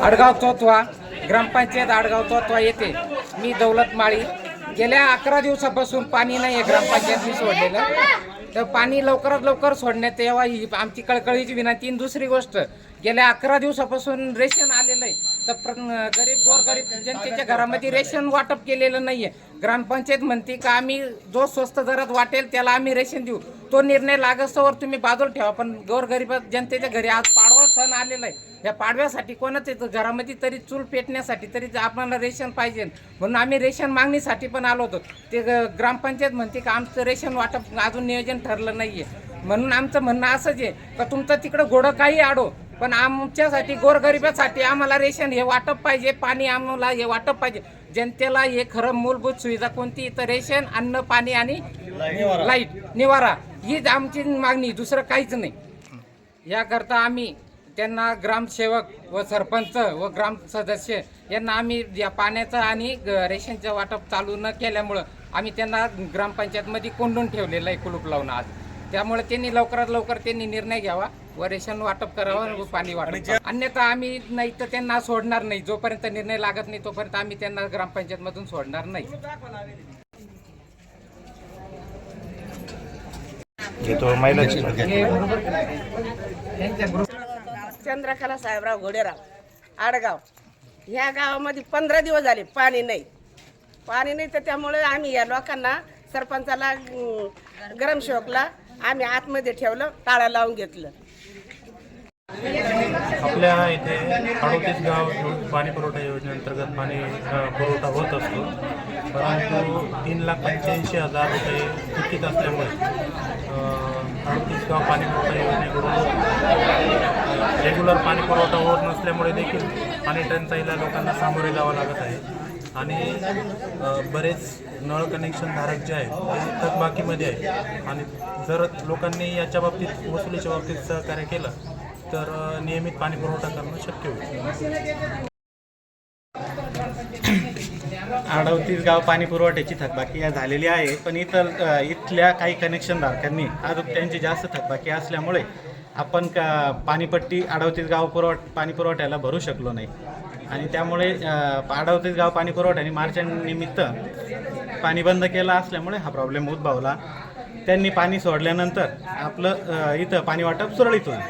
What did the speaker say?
आडगाव चोतवा ग्रामपंचायत आडगाव चोतवा येथे मी दौलत माळी. गेल्या अकरा दिवसापासून पाणी नाही आहे ग्रामपंचायतनी सोडलेलं. तर पाणी लवकरात लवकर सोडण्यात यावा ही आमची कळकळीची विनंती. दुसरी गोष्ट गेल्या अकरा दिवसापासून रेशन आलेलं आहे. तर प्र- गरीब गोरगरीब जनतेच्या घरामध्ये रेशन वाटप केलेलं नाहीये. ग्रामपंचायत म्हणते का आम्ही जो स्वस्त दरात वाटेल त्याला आम्ही रेशन देऊ. तो निर्णय लागस्तवर तुम्ही बाजूला ठेवा पण गोरगरीब जनतेच्या घरी आज पाडवा सण आलेला आहे. या पाडव्यासाठी कोणाच येतं? घरामध्ये तरी चूल पेटण्यासाठी तरी आपल्याला रेशन पाहिजे. म्हणून आम्ही रेशन मागणीसाठी पण आलो होतो. ते ग- ग्रामपंचायत म्हणते का आमचं रेशन वाटप अजून नियोजन ठरलं नाहीये. म्हणून आमचं म्हणणं असंच आहे का तुमचं तिकडं घोडं काही आडो. पण आमच्यासाठी गोरगरिबासाठी आम्हाला रेशन हे वाटप पाहिजे पाणी आम्हाला हे वाटप पाहिजे. जनतेला हे खरं मूलभूत सुविधा कोणती? तर रेशन अन्न पाणी आणि लाइट निवारा. हीच आमची मागणी दुसरं काहीच नाही. याकरता आम्ही त्यांना ग्रामसेवक व सरपंच व ग्राम सदस्य यांना आम्ही या पाण्याचं आणि ग- रेशनचं वाटप चालू न केल्यामुळं आम्ही त्यांना ग्रामपंचायतमध्ये कोंडून ठेवलेलं आहे कुलूप लावून आज. त्यामुळे त्यांनी लवकरात लवकर त्यांनी निर्णय घ्यावा. व रेशन वाटप करावं व पाणी वाटप करावं. अन्यथा आम्ही नाही तर त्यांना सोडणार नाही. जोपर्यंत निर्णय लागत नाही तोपर्यंत आम्ही त्यांना ग्रामपंचायतमधून सोडणार नाही. घेतो महिलाची चंद्रकला साहेबराव घोडेराव आडगाव. ह्या गावामध्ये पंधरा दिवस झाले पाणी नाही. पाणी नाही तर त्यामुळे आम्ही या लोकांना सरपंचाला अं, ग्रामसेवकला आम्ही आतमध्ये ठेवलं ताळा लावून घेतलं. आपल्या इथे अडोतीस गाव पाणी पुरवठा योजनेअंतर्गत पाणी पुरवठा होत असतो. परंतु तीन लाख पंच्याऐंशी हजार रुपये चुकीत असल्यामुळे अडोतीस गाव पाणी पुरवठा योजनेकडून रेग्युलर पाणी पुरवठा होत नसल्यामुळे देखील पाणी टंचाईला लोकांना सामोरे जावं लागत आहे. आणि बरेच नळ कनेक्शन धारक जे आहेत ते थकबाकीमध्ये आहे आणि जर लोकांनी याच्या बाबतीत वसुलीच्या बाबतीत सहकार्य केलं तर नियमित पाणी पुरवठा करणं शक्य होईल. अडवतीस गाव पाणी पुरवठ्याची थकबाकी या झालेली आहे पण इतर इथल्या काही कनेक्शन धारकांनी अजून त्यांची जास्त थकबाकी असल्यामुळे आपण का पाणीपट्टी अडवतीस गाव पुरवठ पाणी पुरवठ्याला भरू शकलो नाही. आणि त्यामुळे अडवतीस गाव पाणी पुरवठ्याने मार्चनिमित्त पाणी बंद केलं असल्यामुळे हा प्रॉब्लेम उद्भवला. त्यांनी पाणी सोडल्यानंतर आपलं इथं पाणी वाटप सुरळीत होईल.